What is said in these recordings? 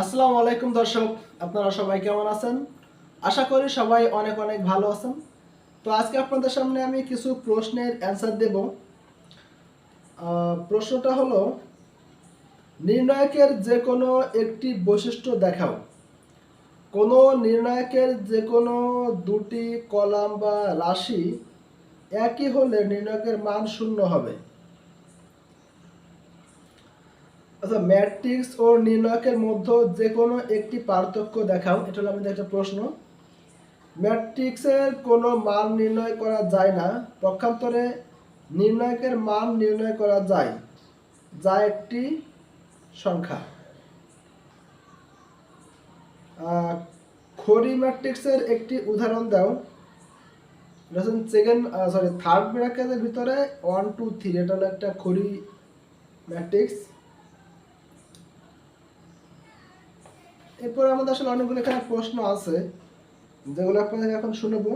আসসালামু আলাইকুম দর্শক, আপনারা সবাই কেমন আছেন? আশা করি সবাই অনেক অনেক ভালো আছেন। তো আজকে আপনাদের সামনে আমি কিছু প্রশ্নের অ্যান্সার দেব। প্রশ্নটা হলো, নির্ণায়কের যে কোনো একটি বৈশিষ্ট্য দেখাও। কোনো নির্ণায়কের যে কোনো দুটি কলাম বা রাশি একই হলে নির্ণায়কের মান শূন্য হবে। আচ্ছা ম্যাট্রিক্স ও নির্ণায়কের মধ্যে যে কোনো একটি পার্থক্য দেখাও। এটা হলো আমাদের একটা প্রশ্ন। ম্যাট্রিক্সের কোনো মান নির্ণয় করা যায় না। পক্ষান্তরে নির্ণায়কের মান নির্ণয় করা যায়, যা একটি সংখ্যা। খড়ি ম্যাট্রিক্সের একটি উদাহরণ দাও। সেকেন্ড সরি থার্ড ব্র্যাকেটের ভিতরে ওয়ান টু থ্রি এটা হলো একটা খড়ি ম্যাট্রিক্স। এরপর আমাদের আসলে অনেকগুলো এখানে প্রশ্ন আছে, যেগুলো আপনাদের এখন শুনব।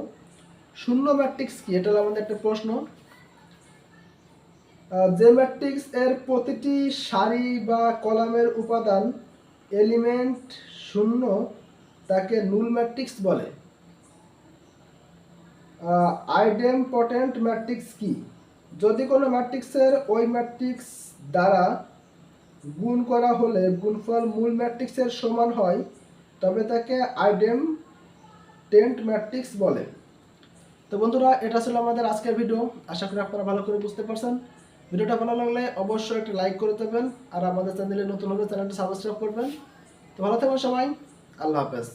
শূন্য ম্যাট্রিক্স কি? এটা আমাদের একটা প্রশ্ন। যে ম্যাট্রিক্স এর প্রতিটি সারি বা কলামের উপাদান এলিমেন্ট শূন্য তাকে নুল ম্যাট্রিক্স বলে। আইডেম পটেন্ট ম্যাট্রিক্স কি? যদি কোনো ম্যাট্রিক্সের ওই ম্যাট্রিক্স দ্বারা গুণ করা হলে গুণফল মূল ম্যাট্রিক্সের সমান হয়, তবে তাকে আইডেম টেন্ট ম্যাট্রিক্স বলে। তো বন্ধুরা, এটা ছিল আমাদের আজকের ভিডিও। আশা করি আপনারা ভালো করে বুঝতে পারছেন। ভিডিওটা ভালো লাগলে অবশ্যই একটা লাইক করে দেবেন আর আমাদের চ্যানেলে নতুন হলে চ্যানেলটা সাবস্ক্রাইব করবেন। তো ভালো থাকবেন সবাই। আল্লাহ হাফেজ।